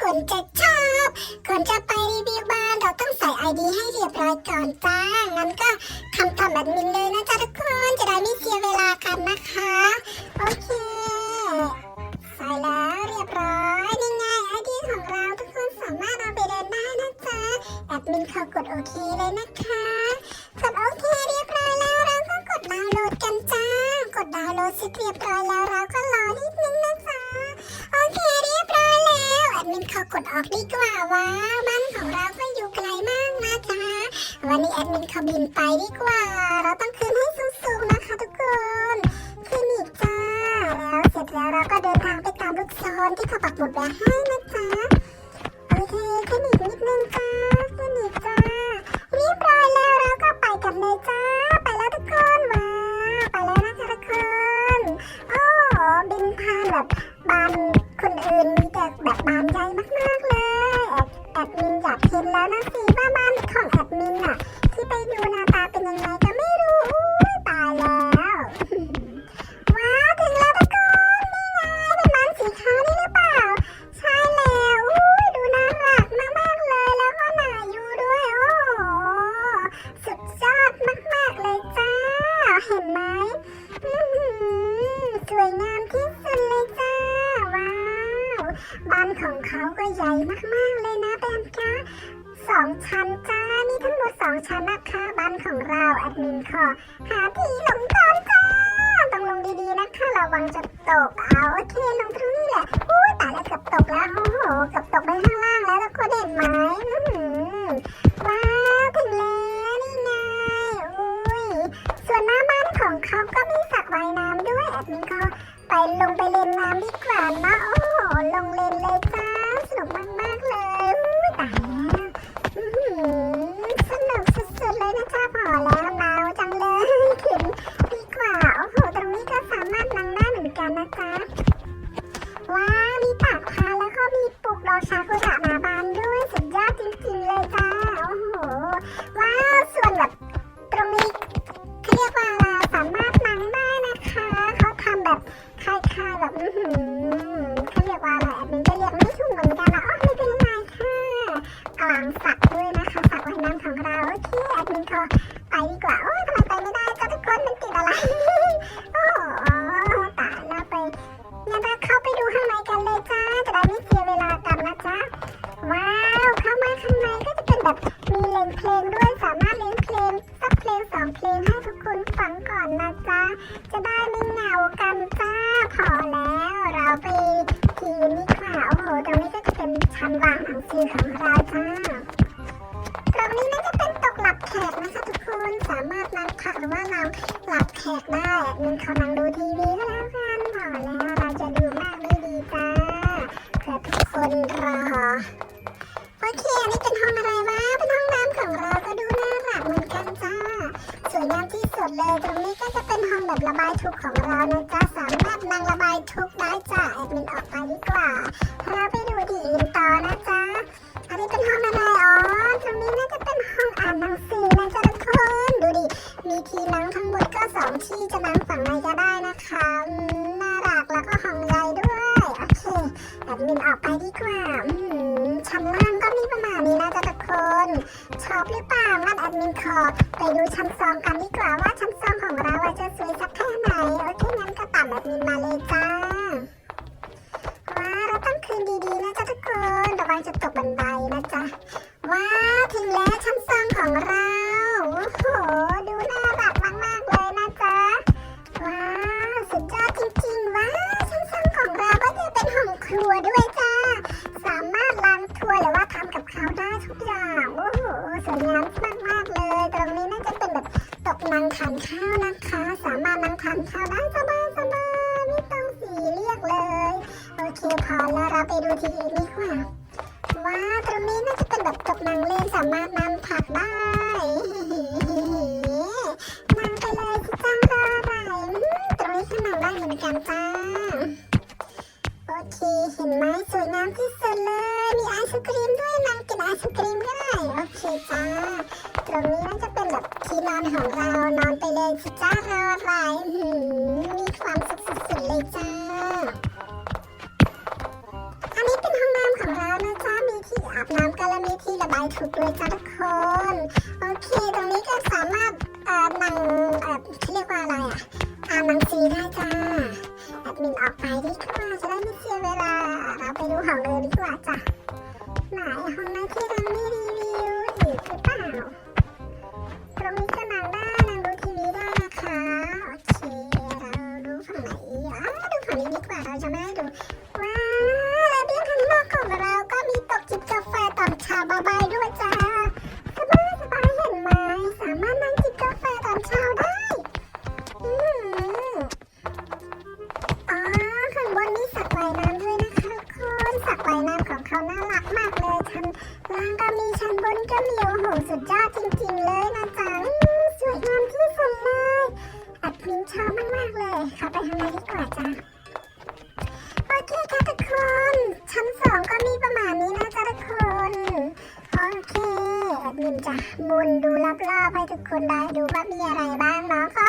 คนจะชอบคนจะไปรีวิวบ้านเราต้องใส่ไอดีให้เรียบร้อยก่อนจ้างั้นก็ทำตามแบบมิน ออกดีกว่าว้าวบ้านของเราก็อยู่ไกลมากนะจ๊ะวันนี้แอดมินเขาบินไปดีกว่า เราต้องขึ้นให้สูงๆนะคะทุกคนขึ้นอีกจ้าแล้วเสร็จแล้วเราก็เดินทางไปตามลูกศรที่เขาปักหมุดไว้ให้นะจ๊ะโอเคขึ้นอีกนิดนึงจ้า ว่าบ้านของแอดมินน่ะที่ไปดูหน้าตาเป็นยังไงก็ไม่รู้อุ้ยตายแล้ว ว้าวถึงแล้วทุกคนนี่ไงเป็นมันสีขาวนี่หรือเปล่า ใช่แล้วอุ้ยดูน่ารักมากๆเลยแล้วก็หนาอยู่ด้วยโอ้โหสุดยอดมากๆเลยจ้า เห็นไหมอื้อหือสวยงามที่สุดเลยจ้า ว้าว บ้านของเขาก็ใหญ่มากๆเลยนะแบมคะ สองชั้นจ้า มีทั้งหมดสองชั้นนะคะบ้านของเราแอดมินขอหาที่ลงก่อนจ้าต้องลงดีๆนะคะระวังจะตกเอาโอเคลงตรงนี้แหละอุ้ยตายแล้วเกือบตกแล้วโอ้โหเกือบตกไปข้างล่างแล้วแล้วก็เด่นไหมอื้อหือว้าวถึงแล้วนี่ไงอุ้ยส่วนหน้าบ้านของเขาก็มีสระว่ายน้ำด้วยแอดมินก็ไปลงไปเล่นน้ำดีกว่านะโอ้โหลงเล่นเลยจ้าสนุกมากๆเลย ชั้นวางหนังสือของเราจ้าตรงนี้น่าจะเป็นตกหลับแขกนะคะทุกคนสามารถนั่งพักหรือว่านั่งหลับแขกได้นึงเขานั่งดูทีวีก็แล้วกันพอแล้วเราจะดูมากไม่ดีจ้าเผื่อทุกคนรอโอเคอันนี้เป็นห้องอะไรวะเป็นห้องน้ำของเราก็ดูน่ารักเหมือนกันจ้าสวยงามที่สุดเลยตรงนี้ก็จะเป็นห้องแบบระบายทุกข์ของเรานะ ที่จะนั่งฝั่งไหนก็ได้นะคะน่ารักแล้วก็ห้องใหญ่ด้วย โอเคแอดมินออกไปดีกว่าอืมชั้นล่างก็มีประมาณนี้นะจ๊ะทุกคนชอบหรือเปล่างั้นแอดมินขอไปดูชั้นสองกันดีกว่าว่าชั้นสองของเราอะจะสวยสักแค่ไหนโอเคงั้นก็ตามแอดมินมาเลยจ้าว้าวเราต้องคืนดีๆนะจ๊ะทุกคนระวังจะตกบันไดนะจ๊ะว้าวถึงแล้วชั้นสองของเรา วยงามมากๆเลย ตรงนี้น่าจะเป็นแบบตกนังทานข้าวนะคะ สามารถนั่งทานข้าวได้สบายๆไม่ต้องสีเรียกเลย โอเคพอแล้วเราไปดูทีอื่นดีกว่าว้าตรงนี้น่าจะเป็นแบบตกนังเล่นสามารถนั่งผักได้นั่งไปเลยสิจ้ารออะไรตรงนี้ก็นั่งได้เหมือนกันจ้าโอเคเห็นไหมสวยงามที่สุดเลย มีไอศครีมด้วยนั่งกินไอศครีมก็ เคจ้า ตรงนี้น่าจะเป็นแบบที่นอนของเรา นอนไปเลยสิจ้ารออะไรอื้อหือมีความสุขสุดๆเลยจ้า อันนี้เป็นห้องน้ำของเรานะจ้า มีที่อาบน้ำก็และมีที่ระบายถูกข์ด้วยจ้าทุกคน โอเค ตรงนี้ก็สามารถเอ่อนั่งเราจะมาให้ดูว้าวระเบียงข้างนอกของเราก็มีตกจิบกาแฟตอนเช้าบายๆด้วยจ้าสบายสบายเห็นไหมสามารถนั่งจิบกาแฟตอนเช้าได้อืมอ๋อข้างบนมีสระว่ายน้ำด้วยนะคะทุกคนสระว่ายน้ำของเขาน่ารักมากเลยชั้นล่างก็มีชั้นบนก็มีโอ้โหสุดยอดจริง ๆ เลยนะจ๊ะสวยงามที่สุดเลยแอดมินชอบมากๆเลยเข้าไปข้างในดีกว่าจ้ะ นจะหมุนดูรอบๆให้ทุกคนได้ดูว่ามีอะไรบ้างเนาะก็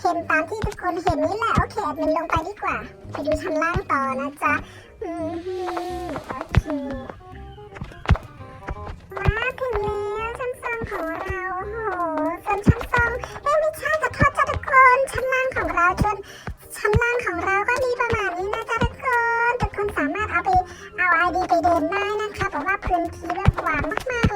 เห็นตามที่ทุกคนเห็นนี่แหละโอเคมินลงไปดีกว่า ไปดูชั้นล่างต่อนะจ๊ะอืมฮึโอเคมาถึงแล้วชั้นสองของเราโอ้โหส่วนชั้นสองเอ้ไม่ใช่ขอโทษจ้ะทุกคนชั้นล่างของเราจนชั้นล่างของเราก็มีประมาณนี้นะจ๊ะทุกคนทุกคนสามารถเอาไปเอาไอดีไปเดินได้นะคะเพราะว่าพื้นที่แบบกว้างมากๆ